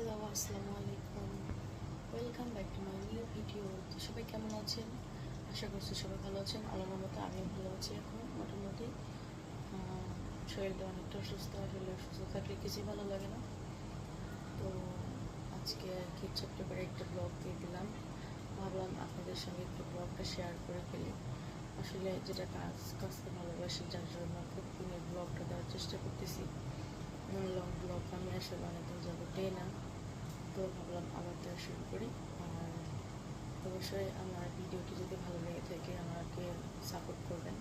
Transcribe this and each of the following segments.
Hello আসসালামু আলাইকুম। Welcome back to my new video তো সবাই কেমন আছেন? আশা করছি সবাই ভালো আছেন। আল্লাহর মতো আমিও ভালো আছি এখন, মোটামুটি। শরীরটা অনেকটা অসুস্থ আসলে অসুস্থ থাকলে কিছুই ভালো লাগে না। তো আজকে আর কি ছোট্ট করে একটা ব্লগ দিয়ে দিলাম। ভাবলাম আপনাদের সঙ্গে একটু ব্লগটা শেয়ার করে ফেলি। আসলে যেটা কাজ কাজকে ভালোবাসি, যার জন্য প্রতিদিনের ব্লগটা দেওয়ার চেষ্টা করতেছি। লং ব্লগ আমি আসলে অনেকদিন যাব দেই না। তো ভাবলাম আবার দেওয়া শুরু করি। আর অবশ্যই আমার ভিডিওটি যদি ভালো লেগে থাকে, আমাকে সাপোর্ট করবেন।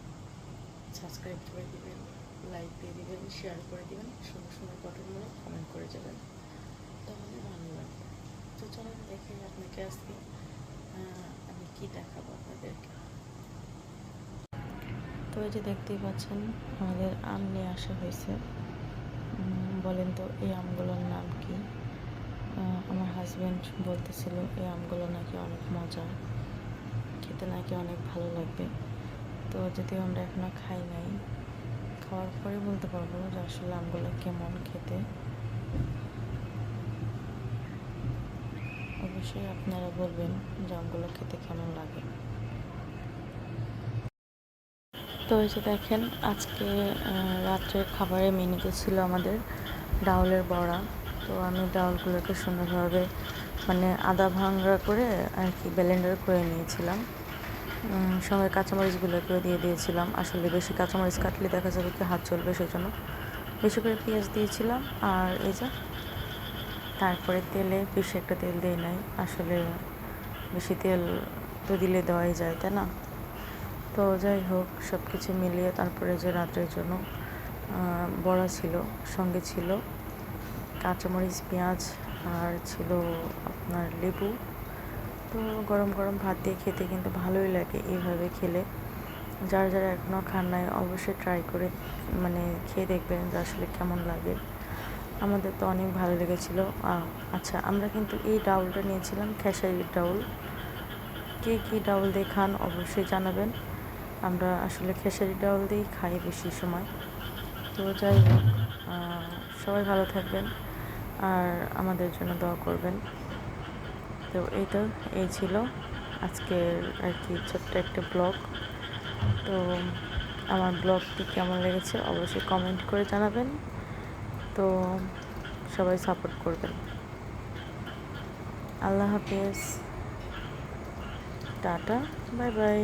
সাবস্ক্রাইব করে দিবেন লাইক দিয়ে দিবেন শেয়ার করে দিবেন, সুন্দর সুন্দর গঠনমূলক কমেন্ট করে যাবেন। তাহলে ভালো লাগবে। তো চলুন দেখে আপনাকে আজকে আমি কি দেখাবো আপনাদেরকে। তো এই যে দেখতেই পাচ্ছেন, আমাদের আম নিয়ে আসা হয়েছে। বলেন তো, এই আমগুলোর নাম কি? হাজব্যান্ড বলতেছিল, এই আমগুলো নাকি অনেক মজা খেতে নাকি অনেক ভালো লাগবে। তো যদিও আমরা এখনও খাই নাই, খাওয়ার পরে বলতে পারব যে আসলে আমগুলো কেমন খেতে। অবশ্যই আপনারা বলবেন যে আমগুলো খেতে কেমন লাগে। তো এই যে দেখেন, আজকে রাত্রের খাবারের মেনুতে ছিল আমাদের ডাউলের বড়া। তো আমি ডালগুলোকে সুন্দরভাবে মানে আদা ভাঙা করে আর কি ব্লেন্ডার করে নিয়েছিলাম। সঙ্গে কাঁচামরিচগুলোকেও দিয়ে দিয়েছিলাম। আসলে বেশি কাঁচামরিচ কাটলে দেখা যাবে কি হাত চলবে সেজন্য। বেশি করে পেঁয়াজ দিয়েছিলাম আর এই যে তারপরে তেলে বেশি একটা তেল দিয়ে নাই। আসলে বেশি তেল তো দিলে দেওয়াই যায়, তাই না? তো যাই হোক সব কিছু মিলিয়ে তারপরে যে রাত্রের জন্য বড়া ছিল, সঙ্গে ছিল। কাঁচামরিচ, পেঁয়াজ আর ছিল আপনার লেবু। তো গরম গরম ভাত দিয়ে খেতে কিন্তু ভালোই লাগে এইভাবে খেলে। যারা যারা এখনও খান নাই, অবশ্যই ট্রাই করে মানে খেয়ে দেখবেন যে আসলে কেমন লাগে। আমাদের তো অনেক ভালো লেগেছিলো। আচ্ছা আমরা কিন্তু এই ডাউলটা নিয়েছিলাম, খেসারির ডাউল। কে কী ডাউল দিয়ে খান অবশ্যই জানাবেন। আমরা আসলে খেসারি ডাউল দিয়েই খাই বেশি সময়। তো যাই হোক সবাই ভালো থাকবেন। আর আমাদের জন্য দোয়া করবেন। তো এই তো এই ছিল আজকের আর কি ছোট্ট একটা ব্লগ। তো আমার ব্লগটি কেমন লেগেছে অবশ্যই কমেন্ট করে জানাবেন। তো সবাই সাপোর্ট করবেন। আল্লাহ হাফিজ। Tata, bye bye.